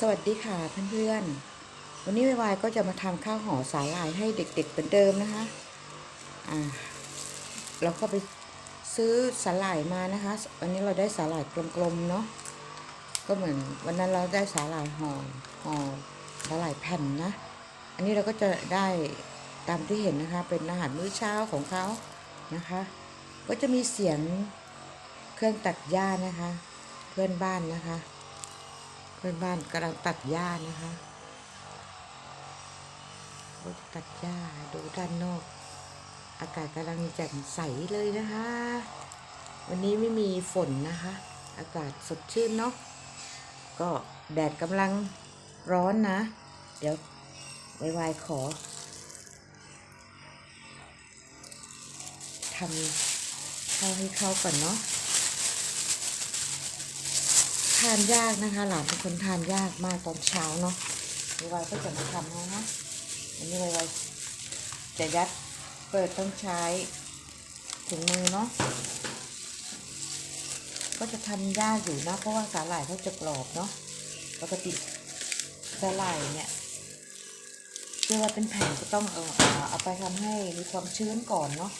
สวัสดีค่ะเพื่อนๆ วันนี้วายก็จะมาทำข้าวห่อสาหร่ายให้เด็กๆเหมือนเดิมนะคะ อ่า เราก็ไปซื้อสาหร่ายมานะคะ วันนี้เราได้สาหร่ายกลมๆเนาะ ก็เหมือนวันนั้นเราได้สาหร่ายห่อห่อสาหร่ายแผ่นนะ อันนี้เราก็จะได้ตามที่เห็นนะคะ เป็นอาหารมื้อเช้าของเขานะคะ ก็จะมีเสียงเครื่องตัดหญ้านะคะ เพื่อนบ้านนะคะ พื่อนบ้านกำลังตัดหญ้านะคะเขาตัดหญ้าดูด้านนอก อากาศกำลังแจ่มใสเลยนะคะ วันนี้ไม่มีฝนนะคะ อากาศสดชื่นเนาะก็แดดกำลังร้อนนะ เดี๋ยวไวายขอทำข้าวให้เข้าก่อนเนาะานยากนะคะ หลานเป็นคนทานยากมากตอนเช้าเนาะไวายก็จะมาทำนะนะอันนี้ไวายจะยัดเปิดต้องใช้ถุงมือเนาะก็จะทำยากอยู่นะเพราะว่าสาหร่ายเขาจะกรอบเนาะปกติสาหร่ายเนี่ยเื่อว่าเป็นแผ่นก็ต้องเอาเอาเอาไปทำให้มีความชื้นก่อนเนาะ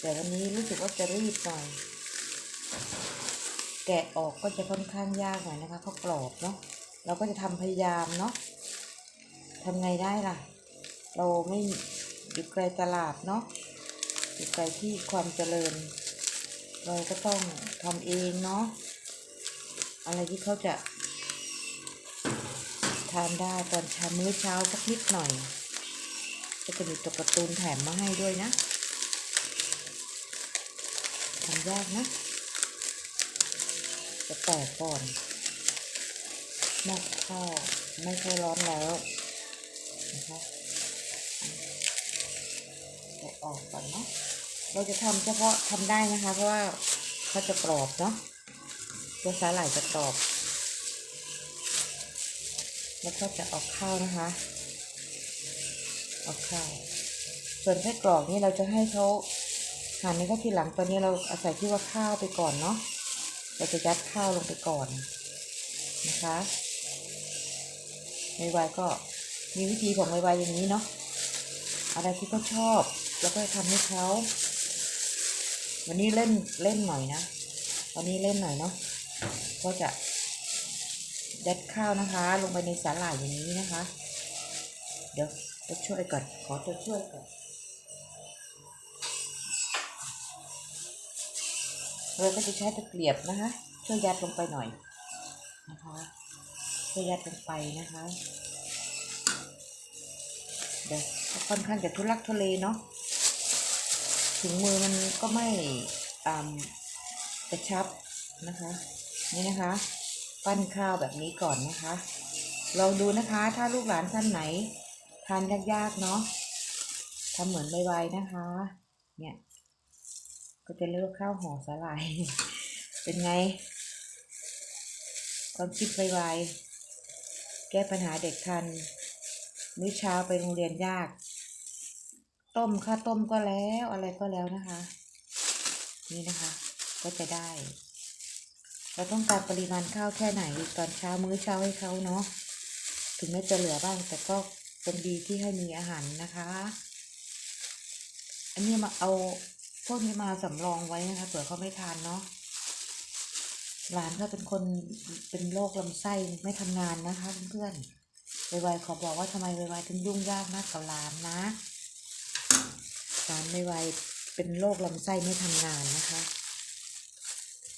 แต่วันนี้รู้สึกว่าจะรีบหน่อย แกะออกก็จะค่อนข้างยากหน่อยนะคะเพราะกรอบเนาะเราก็จะทำพยายามเนาะทำไงได้ล่ะ เราไม่อยู่ไกลตลาดเนาะอยู่ไกลที่ความเจริญ เราก็ต้องทำเองเนาะอะไรที่เขาจะ ทานได้ตอนเช้ามื้อเช้าสักนิดหน่อย ก็จะมีตัวการ์ตูนแถมมาให้ด้วยนะทำยากนะ จะแตกก่อนหม้อข้าวไม่ค่ร้อนแล้วนะคะจะออกก่อนเนาะเราจะทำเฉพาะทำได้นะคะ เพราะว่าเขาจะกรอบเนาะตัวสาหร่ายจะกรอบ แล้วก็จะเอาข้าวนะคะเอาข้าวส่วนไส้กรอกนี่เราจะให้เขาหั่นในข้าทีหลังตอนนี้เราอาศัยที่ว่าข้าวไปก่อนเนาะ เราจะยัดข้าวลงไปก่อนนะคะไวไวก็มีวิธีของไวไวอย่างนี้เนาะอะไรที่เขาชอบเราก็จะทำให้เขาวันนี้เล่นเล่นหน่อยนะวันนี้เล่นหน่อยเนาะก็จะยัดข้าวนะคะ ลงไปในสาหร่ายอย่างนี้นะคะ เดี๋ยวจะช่วยก่อนขอตัวช่วยก่อน เราก็จะใช้ตะเกียบนะคะ ช่วยยัดลงไปหน่อยนะคะช่วยยัดลงไปนะคะเดี๋ยวค่อนข้างจะทุลักทุเลเนาะถุงมือมันก็ไม่กระชับนะคะ นี่นะคะ ปั้นข้าวแบบนี้ก่อนนะคะลองดูนะคะ ถ้าลูกหลานท่านไหน ทานยากๆเนาะทำเหมือนไวๆนะคะ เนี่ย ก็จะเลือกข้าวห่อสาหร่าย เป็นไง ความคิดไวๆ แก้ปัญหาเด็กทัน มื้อเช้าไปโรงเรียนยาก ต้มข้าวต้มก็แล้วอะไรก็แล้วนะคะ นี่นะคะ ก็จะได้ เราต้องการปริมาณข้าวแค่ไหนตอนเช้ามื้อเช้าให้เขาเนาะ ถึงแม้จะเหลือบ้างแต่ก็เป็นดีที่ให้มีอาหารนะคะ อันนี้มาเอา พวกนี้มาสำรองไว้นะคะเผื่อเขาไม่ทานเนาะหลานก็เป็นคนเป็นโรคลำไส้ไม่ทำงานนะคะเพื่อนๆไวๆขอบอกว่าทำไมไวๆถึงยุ่งยากมากกับหลานนะหลานไวๆเป็นโรคลำไส้ไม่ทำงานนะคะ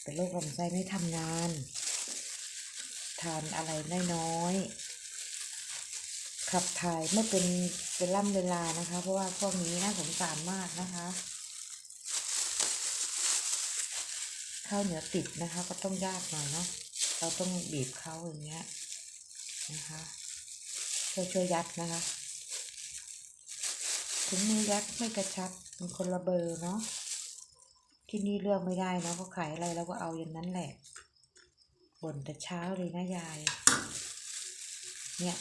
เป็นโรคลำไส้ไม่ทำงาน ทานอะไรน้อยๆขับถ่ายไม่เป็นเป็นล่ำเวลานะคะ เพราะว่าพวกนี้น่าสงสารมากนะคะ ข้าวเหนียวติดนะคะ ก็ต้องยากหน่อยเนาะเราต้องบีบเขาอย่างเงี้ยนะคะช่วยช่วยยัดนะคะถุงมือยัดไม่กระชับมันคนละเบอร์เนาะที่นี่เลือกไม่ได้เนาะเขาขายอะไรเราก็เอาอย่างนั้นแหละบ่นแต่เช้าเลยนะยาย เนี่ย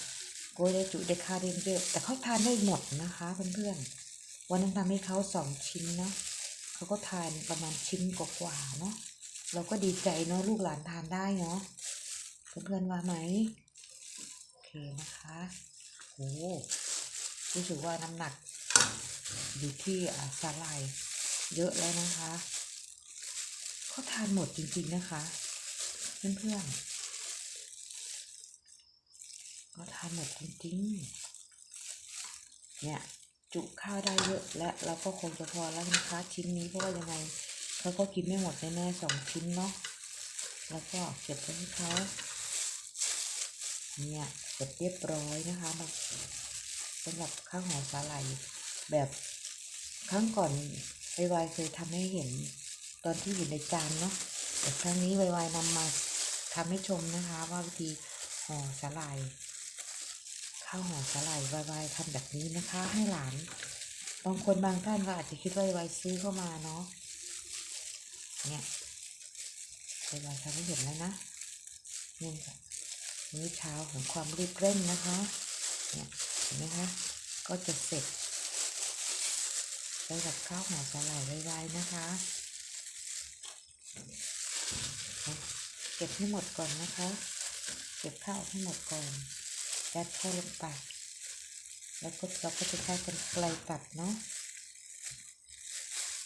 โกยได้จุได้คาเรนเยอะแต่เขาทานได้หมดนะคะเพื่อนๆวันนั้นทำให้เขาสองชิ้นเนาะเขาก็ทานประมาณชิ้นกว่าๆเนาะ เราก็ดีใจเนาะลูกหลานทานได้เนาะเพื่อนๆว่าไหมโอเคนะคะโอ้รู้สึกว่าน้ำหนัก อยู่ที่อาสาหร่ายเยอะแล้วนะคะเขาทานหมดจริงๆนะคะ เพื่อนๆก็ทานหมดจริงๆเนี่ยจุข้าวได้เยอะและเราก็คงจะพอแล้วนะคะชิ้นนี้เพราะว่ายังไง เขาก็กินไม่หมดแน่ๆสองชิ้นเนาะ แล้วก็เก็บไว้ให้เขาเนี่ยเสร็จเรียบร้อยนะคะมาสำหรับข้าวหอมสาหร่ายแบบครั้งก่อนไวไวเคยทำให้เห็นตอนที่อยู่ในจานเนาะแต่ครั้งนี้ไวไวนำมาทำให้ชมนะคะ ว่าวิธีห่อสาหร่ายข้าวห่อสาหร่ายไวๆทำแบบนี้นะคะ ให้หลานบางคนบางท่านก็อาจจะคิดว่าไวๆซื้อเข้ามาเนาะ เนี่ยไวๆทำให้เห็นแล้วนะนี่ค่ะมื้เช้าของความรีบเร่งนะคะ เนี่ยเห็นไหมคะ ก็จะเสร็จสำหรับข้าวหอมสาหร่ายไวๆนะคะ เก็บให้หมดก่อนนะคะ เก็บข้าวให้หมดก่อนยัดเข้าลงไปแล้วก็เราก็จะใช้กันไกลตัดเนาะ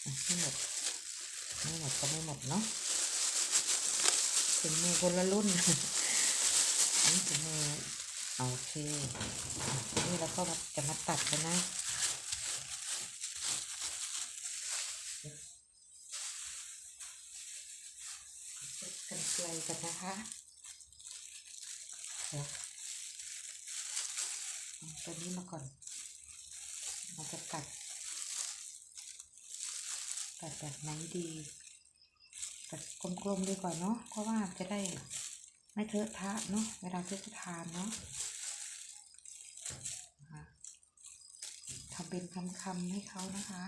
อะไม่หมด ไม่หมดก็ไม่หมดเนาะถึงมือคนละรุ่นอันนี้ถึงมือโอเคอะนี่เราก็มาจะมาตัดกันนะกันไกลกันนะคะเดี๋ยวเอาตัวนี้มาก่อน เราจะตัด ตัดแบบไหนดีตัดกลมๆดีกว่าเนาะเพราะว่าจะได้ไม่เทอะทะเนาะเวลาที่จะทานเนาะทำเป็นคำๆให้เขานะคะ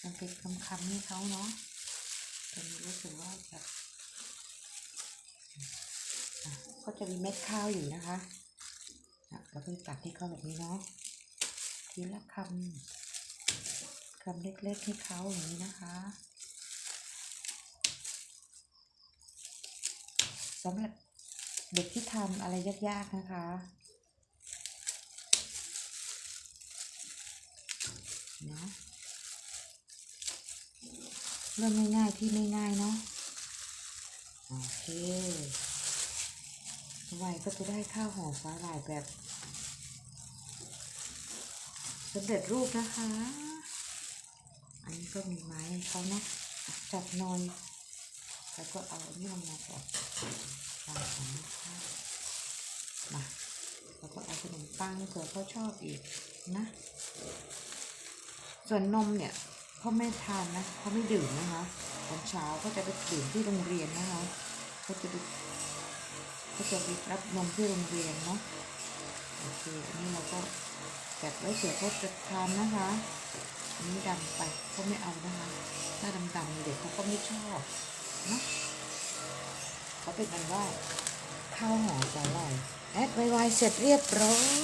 ทำเป็นคำๆให้เขาเนาะตอนนี้รู้สึกว่าแบบก็จะมีเม็ดข้าวอยู่นะคะอะเราก็ตัดให้เขาแบบนี้เนาะ ทีละคำคำเล็กๆให้เขาอย่างนี้นะคะสำหรับเด็กที่ทำอะไรยากๆนะคะเนาะเริ่มง่ายๆที่ไม่ง่ายเนาะโอเคไหวก็จะได้ข้าวหอมสาหร่ายแบบ สำเร็จรูปนะคะ อันนี้ก็มีไม้เขานะจับนอยแล้วก็เอาอันนี้ลงมาก่อนวางนะคะมาแล้วก็เอาขนมปังเผื่อเขาชอบอีกนะ ส่วนนมเนี่ยเขาไม่ทานนะเขาไม่ดื่มนะคะตอนเช้าก็จะไปดื่มที่โรงเรียนนะคะเขาจะไปก็จะไปรับนมที่โรงเรียนเนาะโอเคอันนี้เราก็ แกะไว้เผื่อเขาจะทานนะคะอันนี้ดำไปเขาไม่เอานะคะ ถ้าดำๆเด็กเขาก็ไม่ชอบเนาะเขาเป็นอันว่าข้าวหอมสาหร่ายแอดไวๆเสร็จเรียบร้อย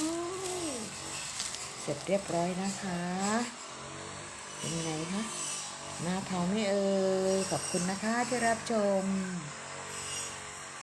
เสร็จเรียบร้อยนะคะเป็นไงคะน่าทานไม่เอ่ยขอบคุณนะคะที่รับชม